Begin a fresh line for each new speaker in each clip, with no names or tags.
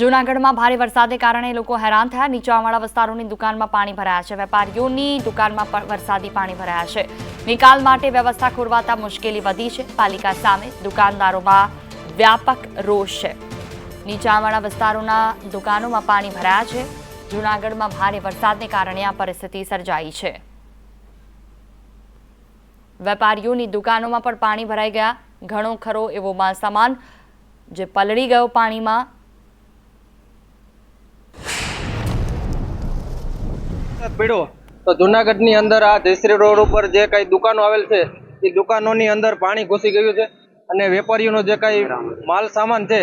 જૂનાગઢમાં ભારે વરસાદને કારણે લોકો હેરાન થયા. નીચાણવાળા વિસ્તારોની દુકાનમાં પાણી ભરાયા છે. વેપારીઓની દુકાનમાં પણ વરસાદી પાણી ભરાયા છે. નિકાલ માટે વ્યવસ્થા ખોરવાતા મુશ્કેલી વધી છે. પાલિકા સામે દુકાનદારોમાં વ્યાપક રોષ છે. નીચાણવાળા વિસ્તારોના દુકાનોમાં પાણી ભરાયા છે. જૂનાગઢમાં ભારે વરસાદને કારણે આ પરિસ્થિતિ સર્જાઈ છે. વેપારીઓની દુકાનોમાં પણ પાણી ભરાઈ ગયા. ઘણો ખરો એવો માલ સામાન જે પલળી ગયો પાણીમાં
પીડ્યો. તો જુનાગઢની અંદર આ જયશ્રી રોડ ઉપર જે કઈ દુકાનો આવેલ છે, એ દુકાનોની અંદર પાણી ઘૂસી ગયું છે અને વેપારીઓનો જે કઈ માલ સામાન છે,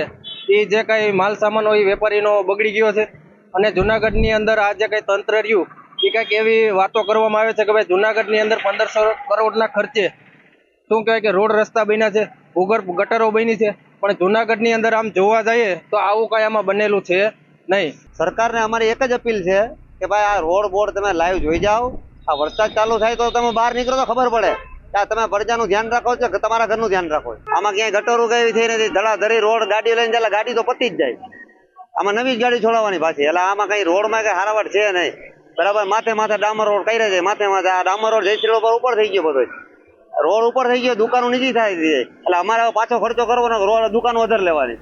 એ જે કઈ માલ સામાન હોય વેપારીનો બગડી ગયો છે. અને જુનાગઢની અંદર આ જે કઈ તંત્ર રહ્યું, એ કંઈક એવી વાતો કરવામાં આવે છે કે ભાઈ જુનાગઢની અંદર પંદરસો કરોડના ખર્ચે, શું કહેવાય કે રોડ રસ્તા બન્યા છે ભૂગર્ભ ગટરો બની છે, પણ જુનાગઢની અંદર આમ જોવા જઈએ તો આવું કઈ આમાં બનેલું છે નહીં.
સરકારને અમારી એક જ અપીલ છે કે ભાઈ આ રોડ બોર્ડ તમે લાઈવ જોઈ જાઓ. આ વરસાદ ચાલુ થાય તો તમે બહાર નીકળો તો ખબર પડે તમે પ્રજાનું ધ્યાન રાખો છો કે તમારા ઘરનું ધ્યાન રાખો આમાં ક્યાંય ગટરું કઈ થઈ નથી ધડાધડી રોડ ગાડી લઈને ચાલે, ગાડી તો પતી જ જાય. આમાં નવી જ ગાડી છોડાવવાની પાછી. એટલે આમાં કઈ રોડમાં કઈ હારાવટ છે નહીં. બરાબર? માથે માથે ડામર રોડ કઈ છે, માથે માથે. આ ડામર રોડ જયશ્રી ઉપર ઉપર થઈ ગયો બધો. રોડ ઉપર થઈ ગયો, દુકાનો નીચી થાય એટલે અમારે પાછો ખર્ચો કરવાનો રોડ દુકાનો વધારે લેવાની.